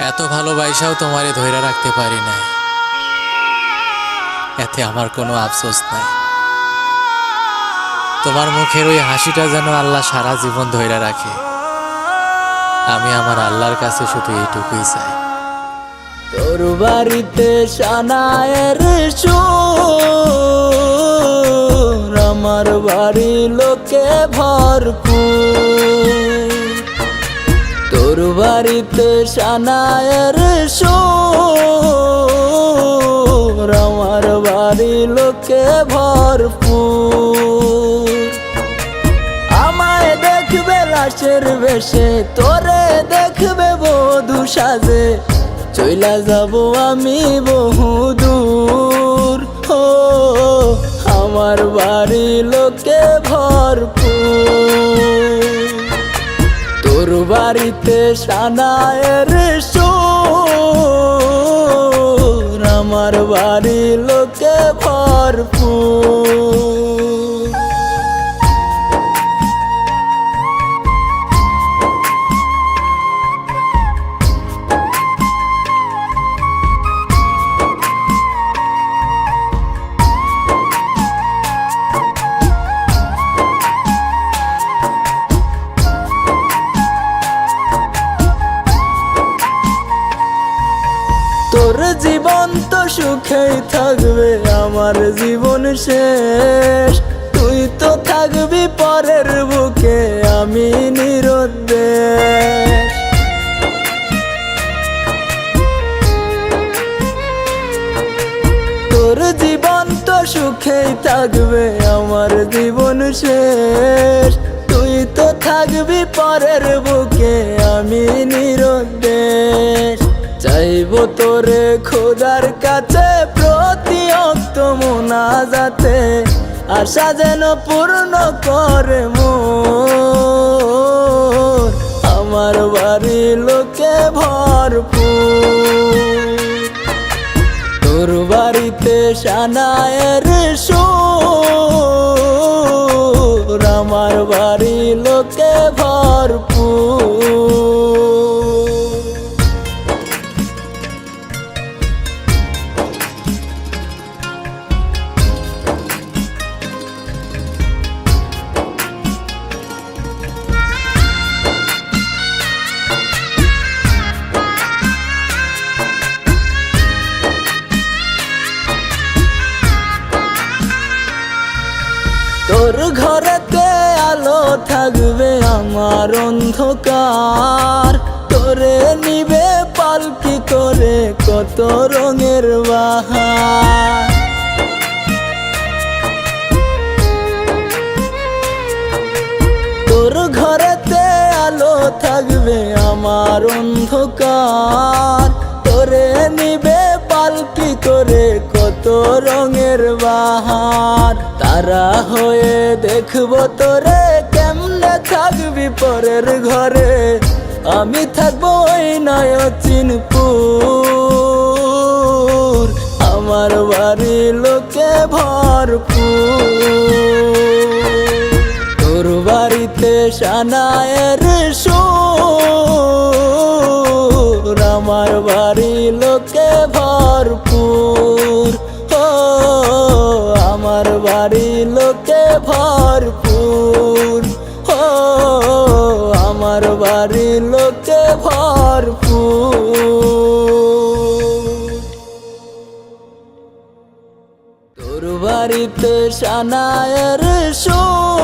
এত ভালোবাসাও তোমারে ধৈরা রাখতে পারি না এতে আমার কোনো আফসোস নাই। তোমার মুখের ওই হাসিটা যেন আল্লাহ সারা জীবন ধৈরা রাখে। আমি আমার আল্লাহর কাছে শুধু এইটুকুই চাই। তোর বাড়িতে সানায়ের আমার বাড়ি লোকে ভরপুর। তোর বাড়িতে সানায়ের সুর, আমার বাড়ি লোকে ভরপুর। আমায় দেখবে লাশের বেশে, তোরে দেখবে বধু সাজে। চইলা যাব আমি বহু দূর ও আমার বাড়ি লোকে ভরপুর। বাড়িতে সানায়ের সুর আমার বাড়ি লোকে ভরপুর। সুখেই থাকবে আমার জীবন শেষ। তুই তো থাকবি পরের বুকে, আমি নিরুদ্দেশ তোর জীবন তো সুখেই থাকবে আমার জীবন শেষ। তুই তো থাকবি পরের বুকে, আমি নিরুদ্দেশ তোরে খোদার কাছে প্রতি অক্ত মোনাজাতে। আশা যেন পূর্ণ করে মোর। আমার বাড়ি লোকে ভরপুর। তোর বাড়িতে সানায়ের সুর। আমার বাড়ি লোকে ভরপুর। ঘরেতে আলো থাকবে আমার অন্ধকার। তোরে নিবে পালকি করে কত রঙের বাহার। তোর ঘরেতে আলো থাকবে আমার অন্ধকার। তোরে নিবে পালকি করে কত রঙের বাহার। তারা হয়ে দেখব তোরে কেমনে থাকবি পরের ঘরে। আমি থাকব ওই নয় আমার বাড়ি লোকে ভরপুর। তোর বাড়িতে সানায়ের সুর ভরপুর। ও আমার বাড়ির লোকে ভরপুর। তোর বাড়িতে সানায়ের সুর